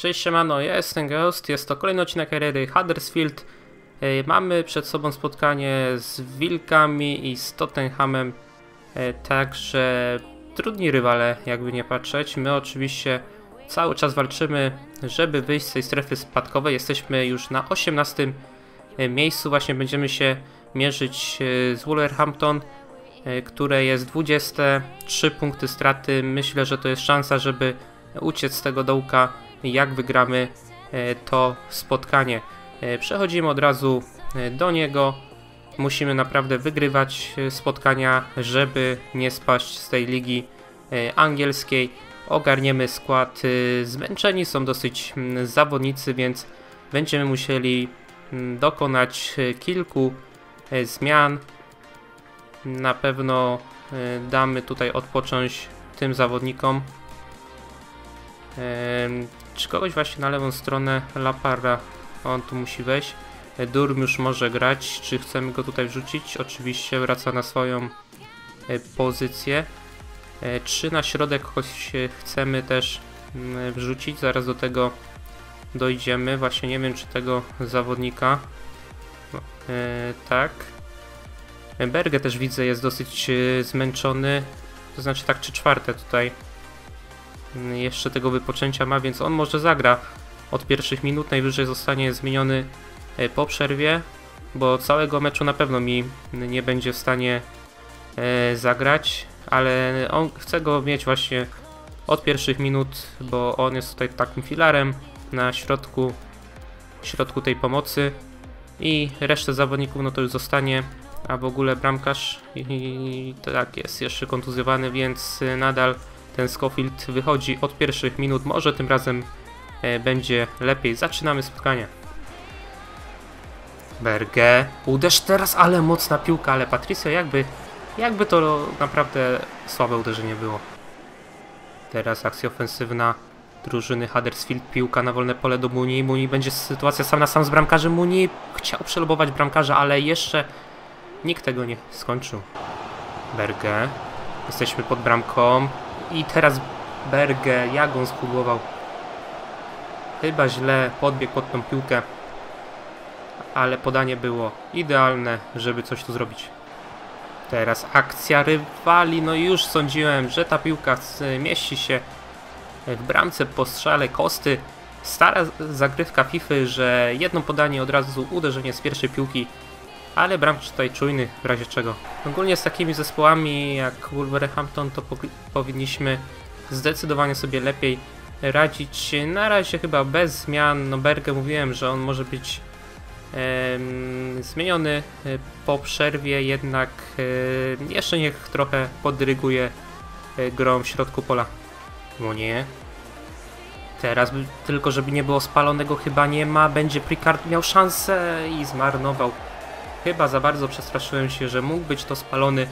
Cześć siemano, ja jestem Ghost, jest to kolejny odcinek Ery Huddersfield. E, Mamy przed sobą spotkanie z Wilkami i z Tottenhamem, e, także trudni rywale, jakby nie patrzeć. My oczywiście cały czas walczymy, żeby wyjść z tej strefy spadkowej. Jesteśmy już na 18 miejscu, właśnie będziemy się mierzyć e, z Wolverhampton, e, które jest 20, 3 punkty straty. Myślę, że to jest szansa, żeby uciec z tego dołka, jak wygramy e, to spotkanie. E, Przechodzimy od razu e, do niego. Musimy naprawdę wygrywać spotkania, żeby nie spaść z tej ligi angielskiej. Ogarniemy skład. Zmęczeni są dosyć zawodnicy, więc będziemy musieli dokonać kilku zmian. Na pewno damy tutaj odpocząć tym zawodnikom. Czy kogoś właśnie na lewą stronę Laparra on tu musi wejść. E, Durm już może grać. Czy chcemy go tutaj wrzucić? Oczywiście wraca na swoją e, pozycję. E, Czy na środek kogoś chcemy też mm, wrzucić? Zaraz do tego dojdziemy. Właśnie nie wiem, czy tego zawodnika. No, tak. Berge też widzę jest dosyć zmęczony. To znaczy tak czy czwarte tutaj jeszcze tego wypoczęcia ma, więc on może zagra od pierwszych minut. Najwyżej zostanie zmieniony e, po przerwie, bo całego meczu na pewno mi nie będzie w stanie e, zagrać, ale on chce go mieć właśnie od pierwszych minut, bo on jest tutaj takim filarem na środku, środku tej pomocy i resztę zawodników no to już zostanie, a w ogóle bramkarz i, i tak jest jeszcze kontuzjowany, więc y, nadal ten Scofield wychodzi od pierwszych minut, może tym razem e, będzie lepiej. Zaczynamy spotkanie. Berge, uderz teraz, ale mocna piłka, ale Patricio jakby, jakby to naprawdę słabe uderzenie było. Teraz akcja ofensywna drużyny Huddersfield, piłka na wolne pole do Muni. Muni będzie sytuacja sam na sam z bramkarzem. Muni chciał przelobować bramkarza, ale jeszcze nikt tego nie skończył. Berge, jesteśmy pod bramką i teraz Berge, jak on spudłował. Chyba źle podbiegł pod tą piłkę, ale podanie było idealne, żeby coś tu zrobić. Teraz akcja rywali, no już sądziłem, że ta piłka mieści się w bramce po strzale Kosty. Stara zagrywka FIFA, że jedno podanie od razu uderzenie z pierwszej piłki, ale bramkarz tutaj czujny w razie czego. Ogólnie z takimi zespołami jak Wolverhampton to po powinniśmy zdecydowanie sobie lepiej radzić. Na razie chyba bez zmian. No Berge mówiłem, że on może być em, zmieniony e, po przerwie, jednak e, jeszcze niech trochę podryguje e, grą w środku pola. No nie. Teraz tylko żeby nie było spalonego chyba nie ma. Będzie Picard miał szansę i zmarnował. Chyba za bardzo przestraszyłem się, że mógł być to spalony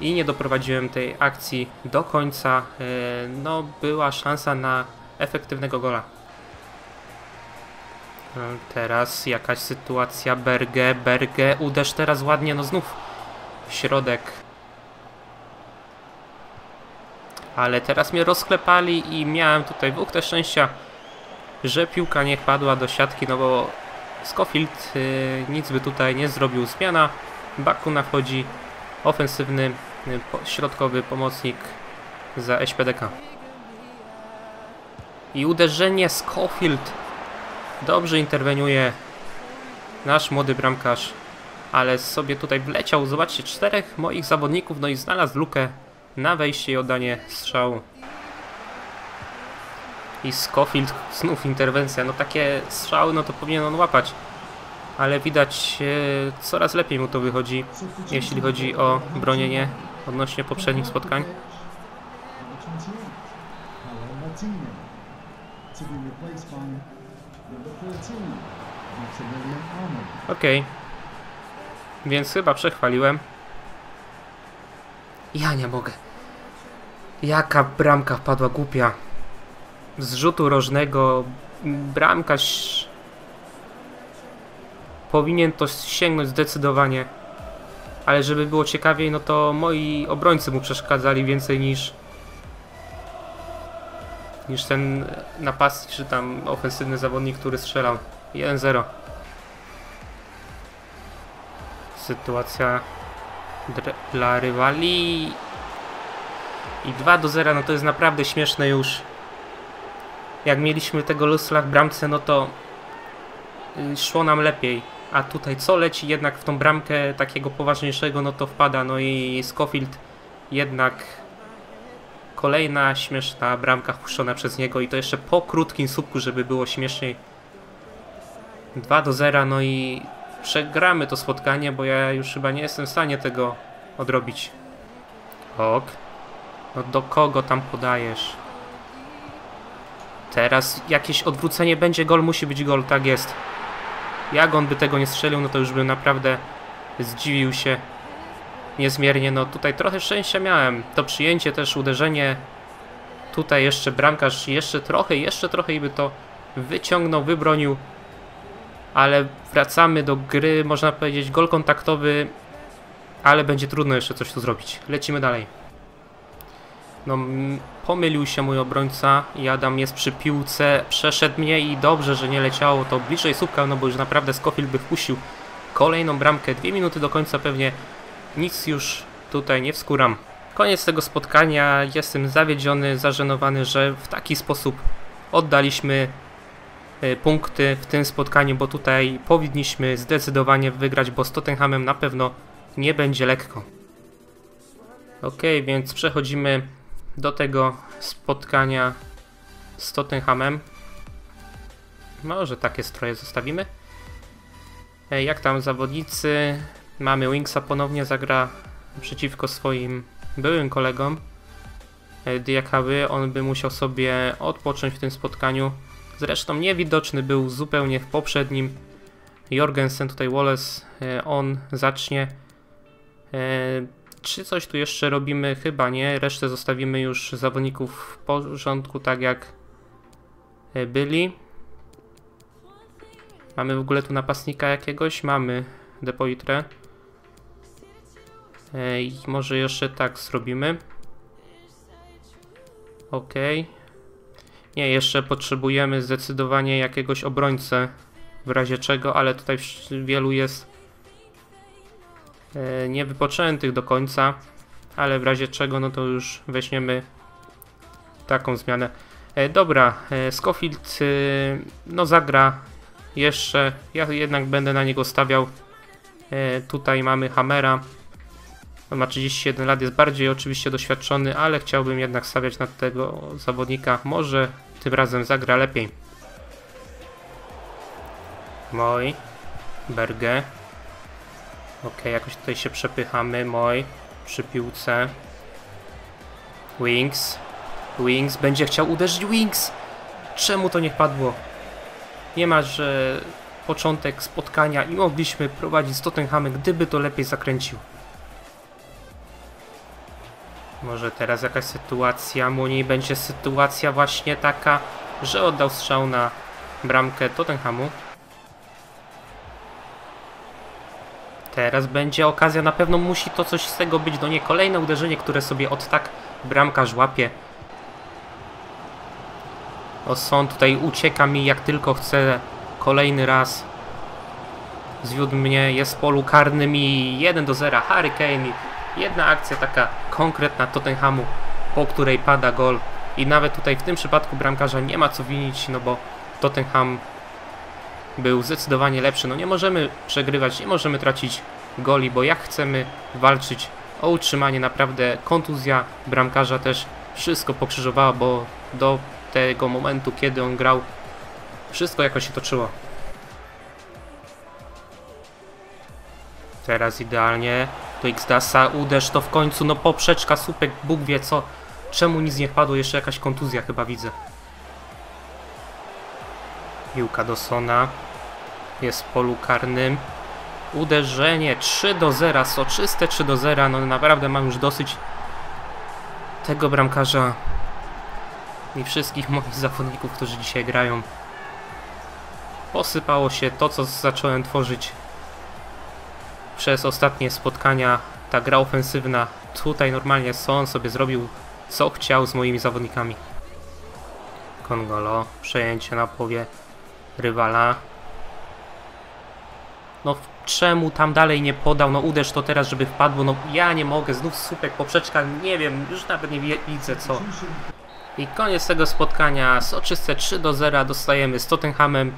i nie doprowadziłem tej akcji do końca. E, No, była szansa na efektywnego gola. E, Teraz jakaś sytuacja. Berge, Berge, uderz teraz ładnie, no znów w środek. Ale teraz mnie rozklepali i miałem tutaj Bóg te szczęścia, że piłka nie padła do siatki, no bo Scofield y, nic by tutaj nie zrobił. Zmiana, Baku nachodzi ofensywny, y, środkowy pomocnik za SPDK. I uderzenie Scofield. Dobrze interweniuje nasz młody bramkarz, ale sobie tutaj wleciał. Zobaczcie, czterech moich zawodników, no i znalazł lukę na wejście i oddanie strzału. I Scofield, znów interwencja. No takie strzały, no to powinien on łapać. Ale widać, e, coraz lepiej mu to wychodzi, jeśli chodzi o bronienie odnośnie poprzednich spotkań. to be replaced by number 13, Maximilian Arnold. Okej. Więc chyba przechwaliłem. Ja nie mogę. Jaka bramka wpadła głupia. Z rzutu rożnego bramkarz powinien to sięgnąć zdecydowanie. Ale żeby było ciekawiej, no to moi obrońcy mu przeszkadzali więcej niż niż ten napastnik, czy tam ofensywny zawodnik, który strzelał. 1-0. Sytuacja dla rywali. I 2 do 0, no to jest naprawdę śmieszne już. Jak mieliśmy tego Lusla w bramce, no to y, szło nam lepiej. A tutaj co leci jednak w tą bramkę takiego poważniejszego, no to wpada. No i Scofield jednak kolejna śmieszna bramka wpuszczona przez niego i to jeszcze po krótkim słupku, żeby było śmieszniej. 2 do 0, no i przegramy to spotkanie, bo ja już chyba nie jestem w stanie tego odrobić. Ok. No do kogo tam podajesz? Teraz jakieś odwrócenie będzie, gol musi być gol, tak jest. Jak on by tego nie strzelił, no to już bym naprawdę zdziwił się niezmiernie. No tutaj trochę szczęścia miałem. To przyjęcie też, uderzenie. Tutaj jeszcze bramkarz, jeszcze trochę, jeszcze trochę i by to wyciągnął, wybronił. Ale wracamy do gry, można powiedzieć, gol kontaktowy, ale będzie trudno jeszcze coś tu zrobić. Lecimy dalej. No, pomylił się mój obrońca i Adam jest przy piłce, przeszedł mnie i dobrze, że nie leciało to bliżej słupka, no bo już naprawdę Scofield by wpuścił kolejną bramkę. Dwie minuty do końca pewnie nic już tutaj nie wskuram. Koniec tego spotkania, jestem zawiedziony, zażenowany, że w taki sposób oddaliśmy e, punkty w tym spotkaniu, bo tutaj powinniśmy zdecydowanie wygrać, bo z Tottenhamem na pewno nie będzie lekko. Ok, więc przechodzimy do tego spotkania z Tottenhamem. Może takie stroje zostawimy. E, Jak tam zawodnicy? Mamy Wingsa ponownie zagra przeciwko swoim byłym kolegom. E, Diakawy, on by musiał sobie odpocząć w tym spotkaniu. Zresztą niewidoczny był zupełnie w poprzednim. Jorgensen, tutaj Wallace, e, on zacznie. Czy coś tu jeszcze robimy? Chyba nie. Resztę zostawimy już zawodników w porządku, tak jak e, byli. Mamy w ogóle tu napastnika jakiegoś? Mamy Depoitre. E, I może jeszcze tak zrobimy. Ok. Nie, jeszcze potrzebujemy zdecydowanie jakiegoś obrońcę w razie czego, ale tutaj wielu jest niewypoczętych do końca, ale w razie czego no to już weźmiemy taką zmianę. E, dobra, e, Scofield e, no zagra jeszcze, ja jednak będę na niego stawiał. E, tutaj mamy Hamera. On ma 31 lat, jest bardziej oczywiście doświadczony, ale chciałbym jednak stawiać na tego zawodnika. Może tym razem zagra lepiej. Moj. Berge. Ok, jakoś tutaj się przepychamy. Moj. Przy piłce. Wings. Wings. Będzie chciał uderzyć Wings. Czemu to nie padło? Nie ma, że początek spotkania i mogliśmy prowadzić z Tottenhamem, gdyby to lepiej zakręcił. Może teraz jakaś sytuacja, Muni będzie sytuacja właśnie taka, że oddał strzał na bramkę Tottenhamu. Teraz będzie okazja, na pewno musi to coś z tego być, do nie kolejne uderzenie, które sobie od tak bramkarz łapie. O son tutaj ucieka mi jak tylko chce kolejny raz. Zwiódł mnie, jest w polu karnym i 1 do 0 Harry Kane. Jedna akcja taka konkretna Tottenhamu, po której pada gol. I nawet tutaj w tym przypadku bramkarza nie ma co winić, no bo Tottenham był zdecydowanie lepszy. No nie możemy przegrywać, nie możemy tracić goli, bo jak chcemy walczyć o utrzymanie, naprawdę kontuzja bramkarza też wszystko pokrzyżowała, bo do tego momentu, kiedy on grał, wszystko jakoś się toczyło. Teraz idealnie do X-Dasa, uderz to w końcu, no poprzeczka, słupek, Bóg wie co. Czemu nic nie wpadło, jeszcze jakaś kontuzja chyba widzę. Piłka do Sona. Jest w polu karnym. Uderzenie 3 do 0, soczyste 3 do 0. No naprawdę mam już dosyć tego bramkarza i wszystkich moich zawodników, którzy dzisiaj grają. Posypało się to, co zacząłem tworzyć przez ostatnie spotkania. Ta gra ofensywna. Tutaj normalnie Son sobie zrobił co chciał z moimi zawodnikami. Kongolo, przejęcie na połowie rywala. No czemu tam dalej nie podał? No uderz to teraz, żeby wpadło. No ja nie mogę, znów słupek, poprzeczka, nie wiem, już nawet nie widzę co. I koniec tego spotkania, soczyste 3 do 0 dostajemy z Tottenhamem.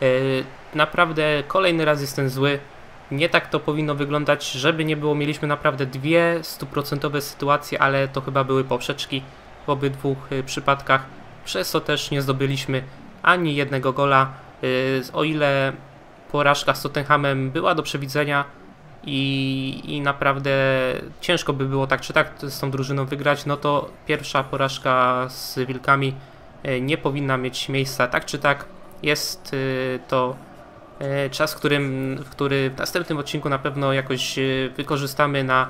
Yy, naprawdę kolejny raz jestem zły. Nie tak to powinno wyglądać, żeby nie było. Mieliśmy naprawdę dwie stuprocentowe sytuacje, ale to chyba były poprzeczki w obydwu y, przypadkach. Przez to też nie zdobyliśmy ani jednego gola. Y, O ile porażka z Tottenhamem była do przewidzenia i, i naprawdę ciężko by było tak czy tak z tą drużyną wygrać, no to pierwsza porażka z Wilkami y, nie powinna mieć miejsca tak czy tak. Jest y, to e, czas, którym, który w następnym odcinku na pewno jakoś e, wykorzystamy na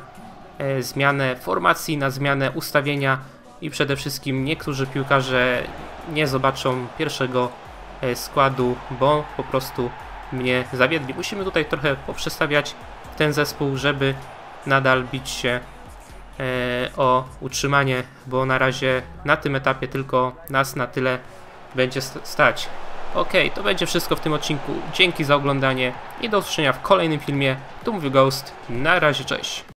e, zmianę formacji, na zmianę ustawienia i przede wszystkim niektórzy piłkarze nie zobaczą pierwszego e, składu, bo po prostu mnie zawiedli. Musimy tutaj trochę poprzestawiać ten zespół, żeby nadal bić się e, o utrzymanie, bo na razie na tym etapie tylko nas na tyle będzie st- stać. Okej, to będzie wszystko w tym odcinku. Dzięki za oglądanie i do usłyszenia w kolejnym filmie. Tu mówił Ghost. Na razie, cześć.